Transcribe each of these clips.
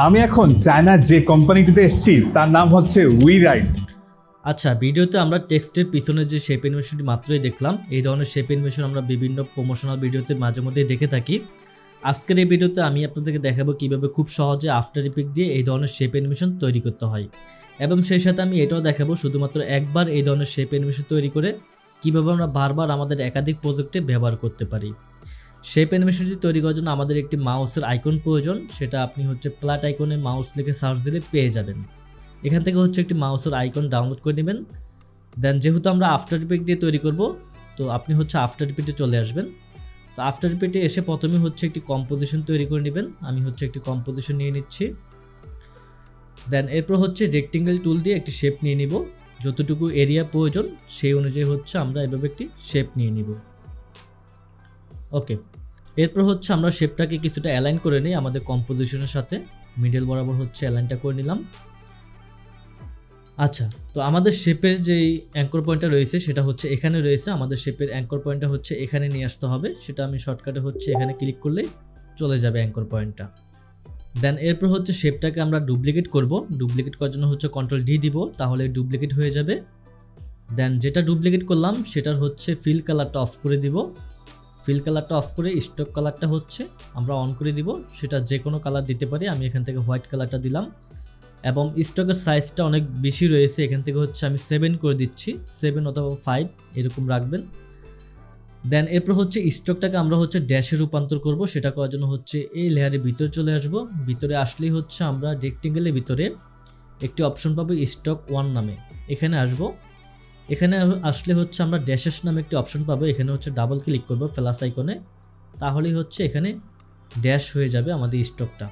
আমি এখন চায়নার যে কোম্পানিটিতে এসেছি, তার নাম হচ্ছে উই রাইড আচ্ছা ভিডিওতে আমরা টেক্সটের পিছনে যে শেপ অ্যানিমেশনটি মাত্রই দেখলাম, এই ধরনের শেপ অ্যানিমেশন আমরা বিভিন্ন প্রমোশনাল ভিডিওতে মাঝে মধ্যে দেখে থাকি। আজকের এই ভিডিওতে আমি আপনাদেরকে দেখাবো কীভাবে খুব সহজে আফটার ইফেক্ট দিয়ে এই ধরনের শেপ অ্যানিমেশন তৈরি করতে হয়। এবং সেই সাথে আমি এটাও দেখাবো শুধুমাত্র একবার এই ধরনের শেপ অ্যানিমেশন তৈরি করে, কীভাবে আমরা বারবার আমাদের একাধিক প্রজেক্টে ব্যবহার করতে পারি। শেপ অ্যানিমেশনটি তৈরি করার জন্য আমাদের একটি মাউসের আইকন প্রয়োজন, সেটা আপনি হচ্ছে প্লাট আইকনে মাউস লিখে সার্চ দিলে পেয়ে যাবেন। এখান থেকে হচ্ছে একটি মাউসের আইকন ডাউনলোড করে নেবেন। দেন যেহেতু আমরা আফটার ইফেক্ট দিয়ে তৈরি করব, তো আপনি হচ্ছে আফটার ইফেক্টে চলে আসবেন। তো আফটার ইফেক্টে এসে প্রথমে হচ্ছে একটি কম্পোজিশন তৈরি করে নেবেন। আমি হচ্ছে একটি কম্পোজিশন নিয়ে নিচ্ছি। দেন এরপর হচ্ছে রেক্টেঙ্গেল টুল দিয়ে একটি শেপ নিয়ে নিব। যতটুকু এরিয়া প্রয়োজন, সেই অনুযায়ী হচ্ছে আমরা এভাবে একটি শেপ নিয়ে নিব। ওকে এরপর হচ্ছে আমরা শেপটাকে কিছুটা অ্যালাইন করে নিই আমাদের কম্পোজিশনের সাথে। মিডল বরাবর হচ্ছে অ্যালাইনটা করে নিলাম। আচ্ছা তো আমাদের শেপের যেই অ্যাঙ্কর পয়েন্টটা রয়েছে, সেটা হচ্ছে এখানে রয়েছে। আমাদের শেপের অ্যাঙ্কর পয়েন্টটা হচ্ছে এখানে নিয়ে আসতে হবে। সেটা আমি শর্টকাটে হচ্ছে এখানে ক্লিক করলেই চলে যাবে অ্যাঙ্কর পয়েন্টটা দেন এরপর হচ্ছে শেপটাকে আমরা ডুপ্লিকেট করব। ডুপ্লিকেট করার জন্য হচ্ছে কন্ট্রোল ডি দিব, তাহলে ডুপ্লিকেট হয়ে যাবে। দেন যেটা ডুপ্লিকেট করলাম, সেটার হচ্ছে ফিল কালারটা অফ করে দিব। ফিল কালারটা অফ করে স্টক কালারটা হচ্ছে, আমরা অন করে দিব। সেটা যে কোনো কালার দিতে পারি, আমি এখান থেকে হোয়াইট কালারটা দিলাম। এবং স্টকের সাইজটা অনেক বেশি রয়েছে, এখান থেকে হচ্ছে আমি সেভেন করে দিচ্ছি সেভেন অথবা ফাইভ এরকম রাখবেন। দেন এরপর হচ্ছে স্টকটাকে আমরা হচ্ছে ড্যাশে রূপান্তর করব, সেটা করার জন্য হচ্ছে এই লেয়ারের ভিতরে চলে আসব। ভিতরে আসলেই হচ্ছে আমরা রেক্টেঙ্গেলের ভিতরে একটি অপশন পাবো স্টক ওয়ান নামে। এখানে আসব। এখানে আসলে হচ্ছে আমরা ড্যাশেস নামে একটি অপশন পাবো। এখানে হচ্ছে ডাবল ক্লিক করব প্লাস আইকনে তাহলেই হচ্ছে এখানে ড্যাশ হয়ে যাবে আমাদের স্টকটা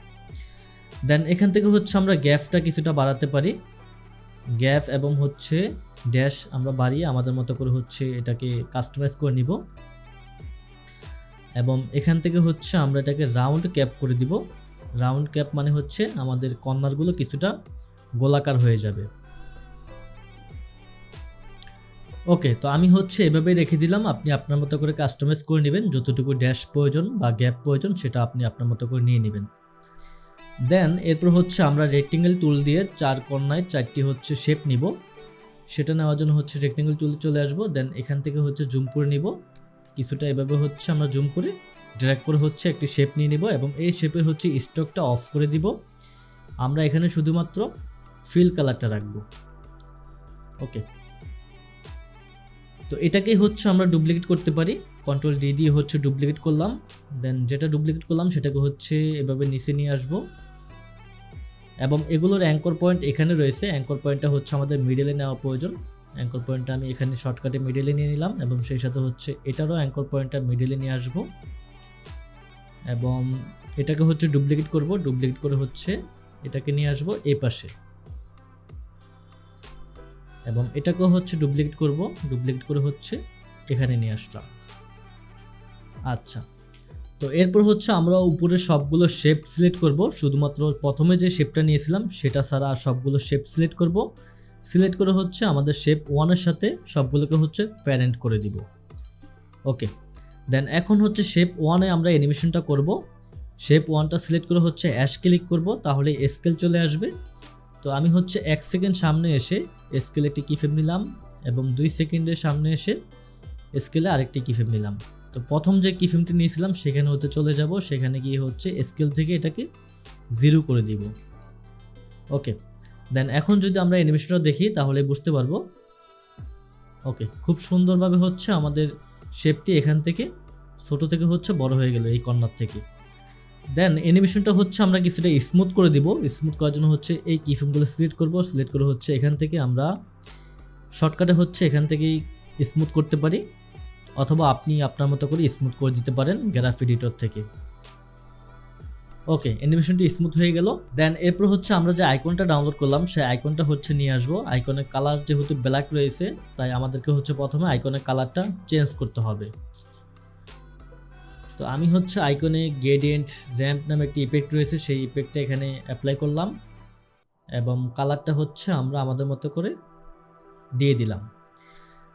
দেন এখান থেকে হচ্ছে আমরা গ্যাপটা কিছুটা বাড়াতে পারি। গ্যাপ এবং হচ্ছে ড্যাশ আমরা বাড়িয়ে আমাদের মতো করে হচ্ছে এটাকে কাস্টমাইজ করে নিব। এবং এখান থেকে হচ্ছে আমরা এটাকে রাউন্ড ক্যাপ করে দিব। রাউন্ড ক্যাপ মানে হচ্ছে আমাদের কর্নারগুলো কিছুটা গোলাকার হয়ে যাবে। ওকে, তো আমি হচ্ছে এভাবেই রেখে দিলাম। আপনি আপনার মতো করে কাস্টমাইজ করে নেবেন। যতটুকু ড্যাশ প্রয়োজন বা গ্যাপ প্রয়োজন, সেটা আপনি আপনার মতো করে নিয়ে নেবেন। দেন এরপর হচ্ছে আমরা রেক্টেঙ্গেল টুল দিয়ে চার কর্নায় চারটি হচ্ছে শেপ নিব। সেটা নেওয়ার জন্য হচ্ছে রেক্টেঙ্গেল টুলে চলে আসব। দেন এখান থেকে হচ্ছে জুম করে নিব। কিছুটা এভাবে হচ্ছে আমরা জুম করে ড্র্যাগ করে হচ্ছে একটি শেপ নিয়ে নিব এবং এই শেপের হচ্ছে স্টকটা অফ করে দিব। আমরা এখানে শুধুমাত্র ফিল কালারটা রাখব। ওকে তো এটাকেই হচ্ছে আমরা ডুপ্লিকেট করতে পারি। কন্ট্রোল ডি দিয়ে হচ্ছে ডুপ্লিকেট করলাম। দেন যেটা ডুপ্লিকেট করলাম, সেটাকে হচ্ছে এভাবে নিচে নিয়ে আসব। এবং এগুলোর অ্যাঙ্কর পয়েন্ট এখানে রয়েছে। অ্যাঙ্কর পয়েন্টটা হচ্ছে আমাদের মিডলে নেওয়া প্রয়োজন। অ্যাঙ্কর পয়েন্টটা আমি এখানে শর্টকাটে মিডলে নিয়ে নিলাম এবং সেই সাথে হচ্ছে এটারও অ্যাঙ্কর পয়েন্টটা মিডলে নিয়ে আসব। এবং এটাকে হচ্ছে ডুপ্লিকেট করব। ডুপ্লিকেট করে হচ্ছে এটাকে নিয়ে আসব এই পাশে। এবং এটাকেও হচ্ছে ডুপ্লিকেট করব। ডুপ্লিকেট করে হচ্ছে এখানে নিয়ে আসলাম। আচ্ছা তো এরপর হচ্ছে আমরা উপরে সবগুলো শেপ সিলেক্ট করব। শুধুমাত্র প্রথমে যে শেপটা নিয়েছিলাম, সেটা ছাড়া আর সবগুলো শেপ সিলেক্ট করব। সিলেক্ট করে হচ্ছে আমাদের শেপ ওয়ানের সাথে সবগুলোকে হচ্ছে প্যারেন্ট করে দিব। ওকে দেন এখন হচ্ছে শেপ ওয়ানে আমরা অ্যানিমেশনটা করব। শেপ ওয়ানটা সিলেক্ট করে হচ্ছে অ্যাশ ক্লিক করব, তাহলে স্কেল চলে আসবে। তো আমি হচ্ছে এক সেকেন্ড সামনে এসে স্কেলে একটি কিফেম নিলাম এবং দুই সেকেন্ডের সামনে এসে স্কেলে আরেকটি কিফেম নিলাম। তো প্রথম যে কি ফিল্মটি নিয়েছিলাম, সেখানে হতে চলে যাব। সেখানে গিয়ে হচ্ছে স্কেল থেকে এটাকে জিরো করে দিব। ওকে, দেন এখন যদি আমরা অ্যানিমেশনটা দেখি, তাহলে বুঝতে পারব। ওকে, খুব সুন্দরভাবে হচ্ছে আমাদের শেপটি এখান থেকে, ছোট থেকে হচ্ছে বড় হয়ে গেল এই কর্নার থেকে। দেন অ্যানিমেশনটা হচ্ছে আমরা কিছুটা স্মুথ করে দিব। স্মুথ করার জন্য হচ্ছে এই কিফিমগুলো সিলেক্ট করব। সিলেক্ট করে হচ্ছে এখান থেকে আমরা শর্টকাটে হচ্ছে এখান থেকেই স্মুথ করতে পারি। অথবা আপনি আপনার মতো করে স্মুথ করে দিতে পারেন গ্রাফ এডিটর থেকে। ওকে অ্যানিমেশনটি স্মুথ হয়ে গেল। দেন এরপর হচ্ছে আমরা যে আইকনটা ডাউনলোড করলাম, সেই আইকনটা হচ্ছে নিয়ে আসব। আইকনের কালার যেহেতু ব্ল্যাক রয়েছে, তাই আমাদেরকে হচ্ছে প্রথমে আইকনের কালারটা চেঞ্জ করতে হবে। তো আমি হচ্ছে আইকনে গ্রেডিয়েন্ট র্যাম্প নামে একটি ইফেক্ট রয়েছে, সেই ইফেক্টটা এখানে অ্যাপ্লাই করলাম এবং কালারটা হচ্ছে আমরা আমাদের মতো করে দিয়ে দিলাম।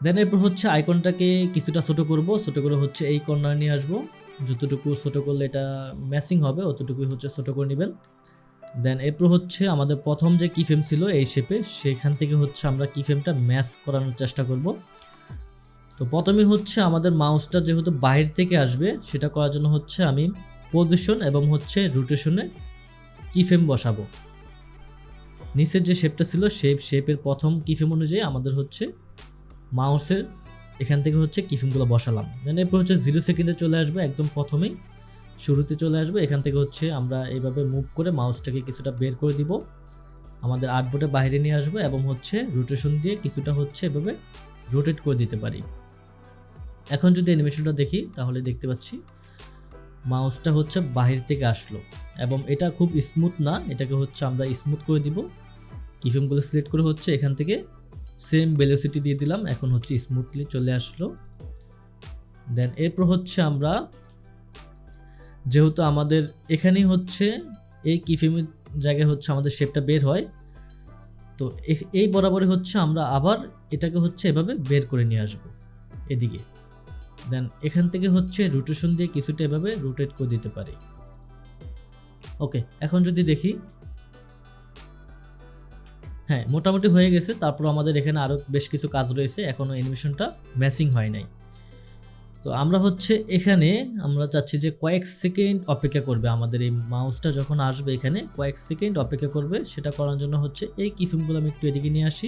দেন এরপর হচ্ছে আইকনটাকে কিছুটা ছোটো করব, ছোটো করে হচ্ছে এই কর্নার নিয়ে আসব। যতটুকু ছোটো করলে এটা ম্যাচিং হবে, অতটুকুই হচ্ছে ছোটো করে নেবেন। দেন এরপর হচ্ছে আমাদের প্রথম যে কিফেম ছিল এই শেপে সেখান থেকে হচ্ছে আমরা কিফেমটা ম্যাচ করানোর চেষ্টা করব। তো প্রথমে হচ্ছে আমাদের মাউসটা যেহেতু বাইরে থেকে আসবে, সেটা করার জন্য হচ্ছে আমি পজিশন এবং হচ্ছে রোটেশনে কিফেম বসাবো। নিচের যে শেপটা ছিল শেপ শেপের প্রথম কিফেম অনুযায়ী আমাদের হচ্ছে মাউসের এখান থেকে হচ্ছে কিফিমগুলো বসালাম। দেন এরপর হচ্ছে জিরো সেকেন্ডে চলে আসবে, একদম প্রথমেই শুরুতে চলে আসবে। এখান থেকে হচ্ছে আমরা এইভাবে মুভ করে মাউসটাকে কিছুটা বের করে দিব। আমাদের আর্টবোর্ডে বাইরে নিয়ে আসব এবং হচ্ছে রোটেশন দিয়ে কিছুটা হচ্ছে এভাবে রোটেট করে দিতে পারি। এখন যদি অ্যানিমেশনটা দেখি, তাহলে দেখতে পাচ্ছি মাউসটা হচ্ছে বাহির থেকে আসলো এবং এটা খুব স্মুথ না, এটাকে হচ্ছে আমরা স্মুথ করে দিব। কিফিমগুলো সিলেক্ট করে হচ্ছে এখান থেকে সেম ভেলোসিটি দিয়ে দিলাম, এখন হচ্ছে স্মুথলি চলে আসলো। দেন এরপর হচ্ছে আমরা, যেহেতু আমাদের এখানেই হচ্ছে, এই কিফিমের জায়গায় হচ্ছে আমাদের শেপটা বের হয়, তো এই বরাবরই হচ্ছে আমরা আবার এটাকে হচ্ছে এভাবে বের করে নিয়ে আসব, এদিকে। দেন এখান থেকে হচ্ছে রোটেশন দিয়ে কিছুটা এভাবে রোটেট করে দিতে পারি। ওকে এখন যদি দেখি হ্যাঁ মোটামুটি হয়ে গেছে, তারপর আমাদের এখানে আরও বেশ কিছু কাজ রয়েছে এখনও অ্যানিমেশনটা ম্যাচিং হয় নাই। তো আমরা হচ্ছে এখানে, আমরা চাচ্ছি যে কয়েক সেকেন্ড অপেক্ষা করবে, আমাদের এই মাউসটা যখন আসবে এখানে, কয়েক সেকেন্ড অপেক্ষা করবে, সেটা করার জন্য হচ্ছে এই কিফিমগুলো আমি একটু এদিকে নিয়ে আসি,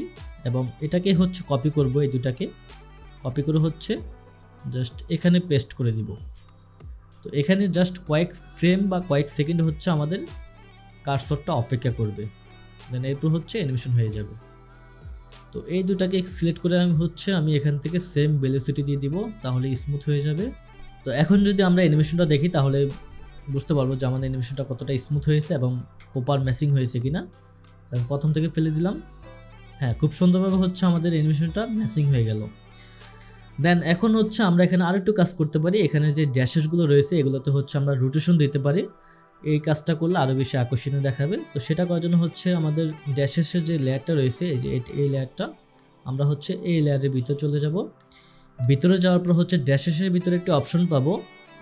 এবং এটাকে হচ্ছে কপি করব এই দুটাকে কপি করে হচ্ছে জাস্ট এখানে পেস্ট করে দিব। তো এখানে জাস্ট কয়েক ফ্রেম বা কয়েক সেকেন্ড হচ্ছে আমাদের কারসরটা অপেক্ষা করবে। দেন এরপর হচ্ছে অ্যানিমেশন হয়ে যাবে। তো এই দুটাকে সিলেক্ট করে আমি হচ্ছে আমি এখান থেকে সেম ভেলোসিটি দিয়ে দিব, তাহলে স্মুথ হয়ে যাবে। তো এখন যদি আমরা অ্যানিমেশনটা দেখি, তাহলে বুঝতে পারব যে আমাদের অ্যানিমেশনটা কতটা স্মুথ হয়েছে এবং প্রপার ম্যাচিং হয়েছে তো আমি প্রথম থেকে ফেলে দিলাম। হ্যাঁ খুব সুন্দরভাবে হচ্ছে আমাদের অ্যানিমেশনটা ম্যাচিং হয়ে গেল। দেন এখন হচ্ছে আমরা এখানে আরেকটু কাজ করতে পারি। এখানে যে ড্যাশেসগুলো রয়েছে, এগুলোতে হচ্ছে আমরা রোটেশন দিতে পারি। এই কাজটা করলে আরও বেশি আকর্ষণীয় দেখাবে। তো সেটা করার জন্য হচ্ছে আমাদের ড্যাশেসের যে লেয়ারটা রয়েছে, এই যে এই লেয়ারটা আমরা হচ্ছে এই লেয়ারের ভিতরে চলে যাব। ভিতরে যাওয়ার পর হচ্ছে ড্যাশেসের ভিতরে একটি অপশন পাবো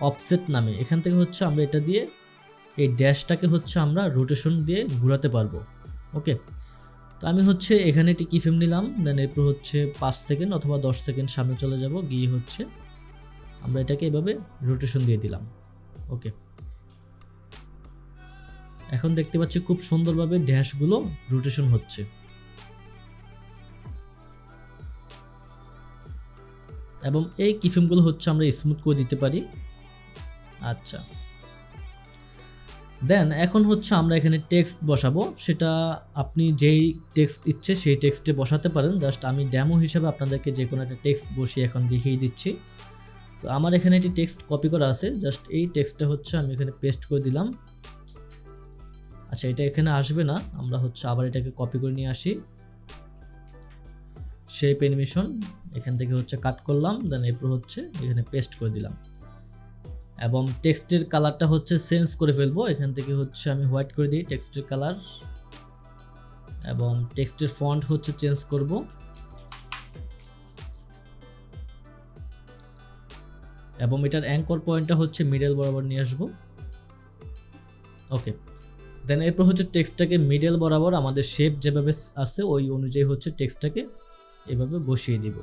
অফসেট নামে। এখান থেকে হচ্ছে আমরা এটা দিয়ে এই ড্যাশটাকে হচ্ছে আমরা রোটেশন দিয়ে ঘোরাতে পারব। ওকে তো আমি হচ্ছে এখানে একটি কিফেম নিলাম দেন এরপর হচ্ছে পাঁচ সেকেন্ড অথবা দশ সেকেন্ড সামনে চলে যাব, গিয়ে হচ্ছে আমরা এটাকে এভাবে রোটেশন দিয়ে দিলাম। ওকে এখন দেখতে পাচ্ছি খুব সুন্দরভাবে ড্যাশগুলো রোটেশন হচ্ছে। এবং এই কিফিমগুলো হচ্ছে আমরা স্মুথ করে দিতে পারি। আচ্ছা। দেন এখন হচ্ছে আমরা এখানে টেক্সট বসাবো। সেটা আপনি যেই টেক্সট ইচ্ছে সেই টেক্সটে বসাতে পারেন। জাস্ট আমি ড্যামো হিসেবে আপনাদেরকে যে কোনো একটা টেক্সট বসিয়ে এখন দেখিয়ে দিচ্ছি। তো আমার এখানে একটি টেক্সট কপি করা আছে। জাস্ট এই টেক্সটটা হচ্ছে আমি এখানে পেস্ট করে দিলাম। আচ্ছা এটা এখানে আসবে না। আমরা হচ্ছে আবার এটাকে কপি করে নিয়ে আসি। শেপ অ্যানিমেশন এখান থেকে হচ্ছে কাট করলাম। দেন এরপর হচ্ছে এখানে পেস্ট করে দিলাম। এবং টেক্সটের কালারটা হচ্ছে চেঞ্জ করে ফেলব। এখান থেকে হচ্ছে আমি হোয়াইট করে দিই টেক্সটের কালার। এবং টেক্সটের ফন্ট হচ্ছে চেঞ্জ করব। এবং এটার অ্যাঙ্কর পয়েন্টটা হচ্ছে মিডল বরাবর নিয়ে আসব। ওকে। দেন এরপর হচ্ছে টেক্সটটাকে মিডল বরাবর আমাদের শেপ যেভাবে আছে, ওই অনুযায়ী হচ্ছে টেক্সটটাকে এভাবে বসিয়ে দিব।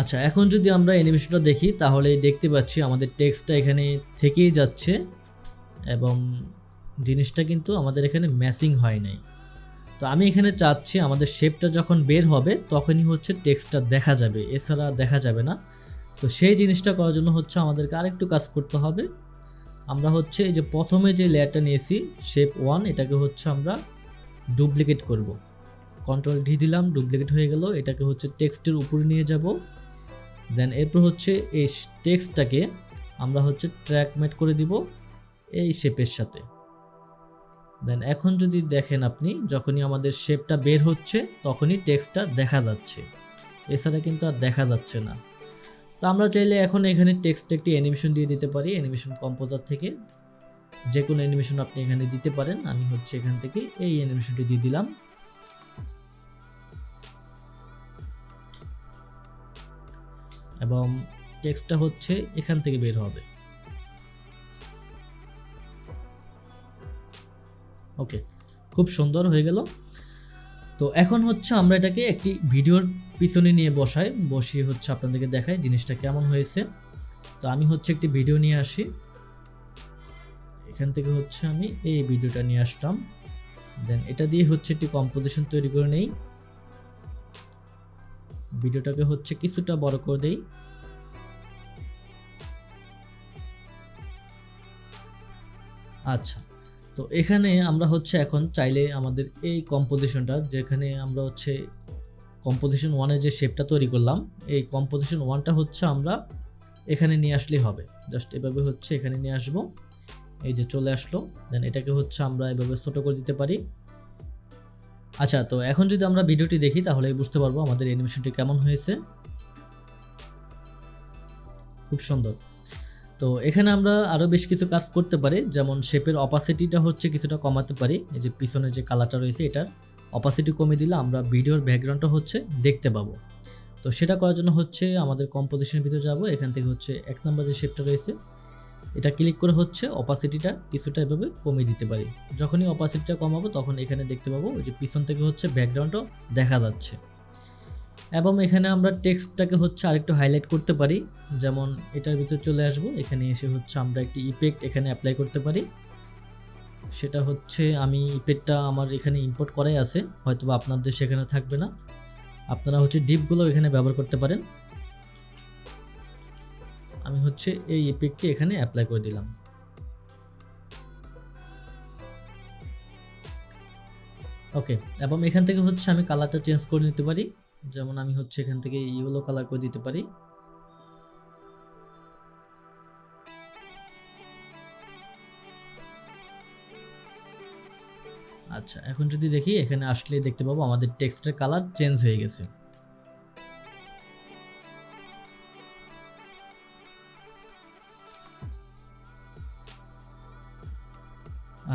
আচ্ছা এখন যদি আমরা অ্যানিমেশনটা দেখি, তাহলে দেখতে পাচ্ছি আমাদের টেক্সটটা এখানে থেকেই যাচ্ছে এবং জিনিসটা কিন্তু আমাদের এখানে ম্যাচিং হয় নাই। তো আমি এখানে চাচ্ছি আমাদের শেপটা যখন বের হবে, তখনই হচ্ছে টেক্সটটা দেখা যাবে, এছাড়া দেখা যাবে না। তো সেই জিনিসটা করার জন্য হচ্ছে আমাদেরকে আরেকটু কাজ করতে হবে। আমরা হচ্ছে এই যে প্রথমে যে লেয়ারটা নিয়েছি শেপ ওয়ান এটাকে হচ্ছে আমরা ডুপ্লিকেট করব। কন্ট্রোল ডি দিলাম ডুপ্লিকেট হয়ে গেল, এটাকে হচ্ছে টেক্সটের উপরে নিয়ে যাব। দেন এরপর হচ্ছে এই টেক্সটটাকে আমরা হচ্ছে ট্র্যাকমেট করে দিব এই শেপের সাথে। দেন এখন যদি দেখেন আপনি, যখনই আমাদের শেপটা বের হচ্ছে, তখনই টেক্সটটা দেখা যাচ্ছে। এছাড়া কিন্তু আর দেখা যাচ্ছে না। তো আমরা চাইলে এখন এখানে টেক্সট একটি অ্যানিমেশন দিয়ে দিতে পারি অ্যানিমেশন কম্পোজার থেকে। যে কোনো অ্যানিমেশন আপনি এখানে দিতে পারেন, আমি হচ্ছে এখান থেকে এই অ্যানিমেশনটি দিয়ে দিলাম। এবং টেক্সটটা হচ্ছে এখান থেকে বের হবে। ওকে, খুব সুন্দর হয়ে গেল। তো এখন হচ্ছে আমরা এটাকে একটি ভিডিওর পিছনে নিয়ে বসাই, বসিয়ে হচ্ছে আপনাদেরকে দেখাই জিনিসটা কেমন হয়েছে। তো আমি হচ্ছে একটি ভিডিও নিয়ে আসি। এখান থেকে হচ্ছে আমি এই ভিডিওটা নিয়ে আসতাম দেন এটা দিয়ে হচ্ছে একটি কম্পোজিশন তৈরি করে নেই। ভিডিওটাকে হচ্ছে কিছুটা বড় করে দেই। আচ্ছা তো এখানে আমরা হচ্ছে এখন চাইলে আমাদের এই কম্পোজিশনটা যেখানে আমরা হচ্ছে কম্পোজিশন ওয়ানে যে শেপটা তৈরি করলাম, এই কম্পোজিশন ওয়ানটা হচ্ছে আমরা এখানে নিয়ে আসলেই হবে। জাস্ট এভাবে হচ্ছে এখানে নিয়ে আসব। এই যে চলে আসলো। দেন এটাকে হচ্ছে আমরা এভাবে ছোট করে দিতে পারি। আচ্ছা তো এখন যদি আমরা ভিডিওটি দেখি, তাহলে বুঝতে পারব আমাদের অ্যানিমেশনটি কেমন হয়েছে। খুব সুন্দর। তো এখানে আমরা আরও বেশ কিছু কাজ করতে পারি, যেমন শেপের অপাসিটিটা হচ্ছে কিছুটা কমাতে পারি। এই যে পিছনে যে কালারটা রয়েছে, এটার অপাসিটি কমিয়ে দিলে আমরা ভিডিওর ব্যাকগ্রাউন্ডটা হচ্ছে দেখতে পাবো। তো সেটা করার জন্য হচ্ছে আমাদের কম্পোজিশনের ভিতরে যাব। এখান থেকে হচ্ছে এক নম্বর যে শেপটা রয়েছে এটা ক্লিক করে হচ্ছে অপাসিটিটা কিছুটা এভাবে কমিয়ে দিতে পারি। যখনই অপাসিটিটা কমাবো তখন এখানে দেখতে পাবো ওই যে পিছন থেকে হচ্ছে ব্যাকগ্রাউন্ডও দেখা যাচ্ছে। এবং এখানে আমরা টেক্সটটাকে হচ্ছে আরেকটু হাইলাইট করতে পারি। যেমন এটার ভিতরে চলে আসব, এখানে এসে হচ্ছে আমরা একটি ইফেক্ট এখানে অ্যাপ্লাই করতে পারি। সেটা হচ্ছে আমি ইফেক্টটা আমার এখানে ইম্পোর্ট করাই আছে হয়তো আপনাদের সেখানে থাকবে না। আপনারা হচ্ছে ডিপগুলো এখানে ব্যবহার করতে পারেন। আমি হচ্ছে এই ইফেক্টটি এখানে অ্যাপ্লাই করে দিলাম। ওকে এবং এখান থেকে হচ্ছে আমি কালারটা চেঞ্জ করে নিতে পারি। যেমন আমি হচ্ছে এখান থেকে ইয়েলো কালার করে দিতে পারি। আচ্ছা এখন যদি দেখি, এখানে আসলে দেখতে পাবো আমাদের টেক্সটের কালার চেঞ্জ হয়ে গেছে।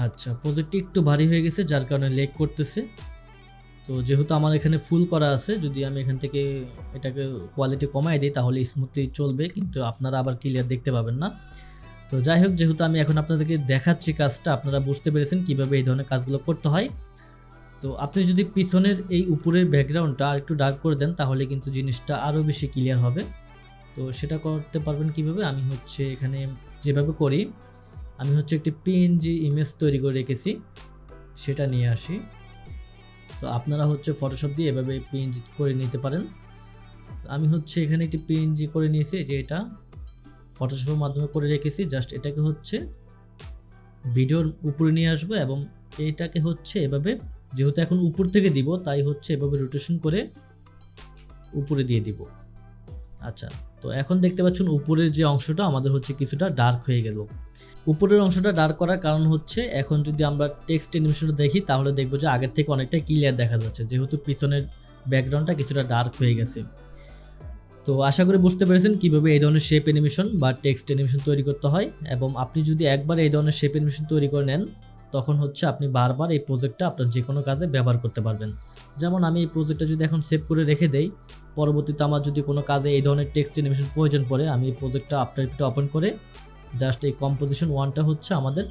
আচ্ছা প্রজেক্টটি একটু ভারী হয়ে গেছে, যার কারণে লেক করতেছে। তো যেহেতু আমার এখানে ফুল করা আছে, যদি আমি এখান থেকে এটাকে কোয়ালিটি কমাই দিই, তাহলে স্মুথলি চলবে, কিন্তু আপনারা আবার ক্লিয়ার দেখতে পাবেন না। তো যাই হোক, যেহেতু আমি এখন আপনাদেরকে দেখাচ্ছি কাজটা, আপনারা বুঝতে পেরেছেন কীভাবে এই ধরনের কাজগুলো করতে হয়। তো আপনি যদি পিছনের এই উপরের ব্যাকগ্রাউন্ডটা আর একটু ডার্ক করে দেন, তাহলে কিন্তু জিনিসটা আরও বেশি ক্লিয়ার হবে। তো সেটা করতে পারবেন কীভাবে? আমি হচ্ছে এখানে যেভাবে করি আমি হচ্ছে একটি পিএনজি ইমেজ তৈরি করে রেখেছি, সেটা নিয়ে আসি। তো আপনারা হচ্ছে ফটোশপ দিয়ে এভাবে পিএনজি করে নিতে পারেন। আমি হচ্ছে এখানে একটি পিএনজি করে নিয়েছি যে এটা। ফটোশপের মাধ্যমে করে রেখেছি, জাস্ট এটাকে হচ্ছে ভিডিওর উপরে নিয়ে আসব এবং এইটাকে হচ্ছে এভাবে, যেহেতু এখন উপর থেকে দিব, তাই হচ্ছে এভাবে রোটেশন করে উপরে দিয়ে দিব। আচ্ছা তো এখন দেখতে পাচ্ছেন উপরের যে অংশটা, আমাদের হচ্ছে কিছুটা ডার্ক হয়ে গেল। উপরের অংশটা ডার্ক করার কারণ হচ্ছে, এখন যদি আমরা টেক্সট অ্যানিমেশনটা দেখি, তাহলে দেখব যে আগের থেকে অনেকটা ক্লিয়ার দেখা যাচ্ছে, যেহেতু পিছনের ব্যাকগ্রাউন্ডটা কিছুটা ডার্ক হয়ে গেছে। তো আশা করি বুঝতে পেরেছেন কীভাবে এই ধরনের শেপ অ্যানিমেশন বা টেক্সট অ্যানিমেশন তৈরি করতে হয়, এবং আপনি যদি একবার এই ধরনের শেপ অ্যানিমেশন তৈরি করে নেন, তখন হচ্ছে আপনি বারবার এই প্রজেক্টটা আপনার যে কোনো কাজে ব্যবহার করতে পারবেন। যেমন আমি এই প্রজেক্টটা যদি এখন সেভ করে রেখে দেই, পরবর্তীতে আমার যদি কোনো কাজে এই ধরনের টেক্সট অ্যানিমেশন প্রয়োজন পড়ে, আমি এই প্রজেক্টটা আফটার ইফেক্টটা ওপেন করে জাস্ট এই কম্পোজিশন ওয়ানটা হচ্ছে আমাদের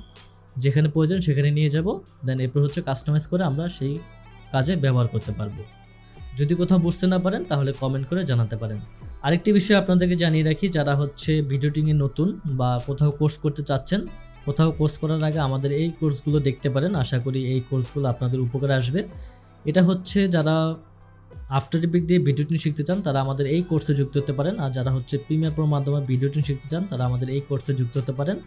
যেখানে প্রয়োজন সেখানে নিয়ে যাব। দেন এরপর হচ্ছে কাস্টমাইজ করে আমরা সেই কাজে ব্যবহার করতে পারব। যদি কোথাও বুঝতে না পারেন তাহলে কমেন্ট করে জানাতে পারেন। আরেকটি বিষয় আপনাদেরকে জানিয়ে রাখি, যারা হচ্ছে ভিডিওটিংয়ে নতুন বা কোথাও কোর্স করতে চাচ্ছেন, কোথাও কোর্স করার আগে আমাদের এই কোর্সগুলো দেখতে পারেন। আশা করি এই কোর্সগুলো আপনাদের উপকারে আসবে। এটা হচ্ছে যারা আফটার ইফেক্ট দিয়ে ভিডিও টিন শিখতে চান, তারা আমাদের এই কোর্সে যুক্ত হতে পারেন। আর যারা হচ্ছে প্রিমিয়ার প্রোর মাধ্যমে ভিডিও টিন শিখতে চান, তারা আমাদের এই কোর্সে যুক্ত হতে পারেন।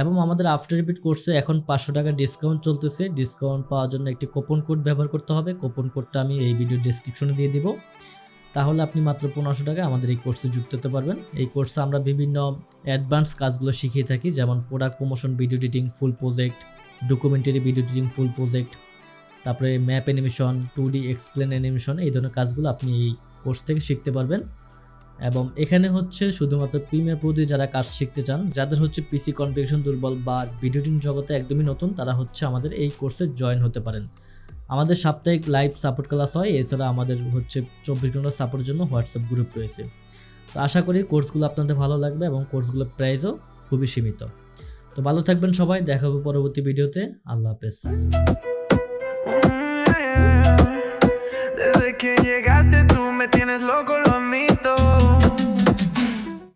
এবং আমাদের আফটার ইফেক্ট কোর্সে এখন পাঁচশো টাকা ডিসকাউন্ট চলতেছে। ডিসকাউন্ট পাওয়ার জন্য একটি কোপন কোড ব্যবহার করতে হবে। কোপন কোডটা আমি এই ভিডিও ডিসক্রিপশনে দিয়ে দিব। তাহলে আপনি মাত্র পনেরোশো টাকায় আমাদের এই কোর্সে যুক্ত হতে পারবেন। এই কোর্সে আমরা বিভিন্ন অ্যাডভান্স কাজগুলো শিখিয়ে থাকি, যেমন product promotion video editing full project documentary video editing full project তারপরে map animation, two D explain animation, এই ধরনের কাজগুলো আপনি এই কোর্স থেকে শিখতে পারবেন। এবং এখানে হচ্ছে শুধুমাত্র প্রিমিয়ার প্রো দিয়ে যারা কাজ শিখতে চান, যাদের হচ্ছে পিসি কনফিগারেশন দুর্বল বা ভিডিও এডিটিং জগতে একদমই নতুন, তারা হচ্ছে আমাদের এই কোর্সে জয়েন হতে পারেন। আমাদের সাপ্তাহিক লাইভ সাপোর্ট ক্লাস হয়, এছাড়া আমাদের হচ্ছে চব্বিশ ঘণ্টা সাপোর্টের জন্য হোয়াটসঅ্যাপ গ্রুপ রয়েছে। তো আশা করি কোর্সগুলো আপনাদের ভালো লাগবে এবং কোর্সগুলোর প্রাইসও খুবই সীমিত। তো ভালো থাকবেন সবাই, দেখা হবে পরবর্তী ভিডিওতে আল্লাহ হাফেজ। tienes loco.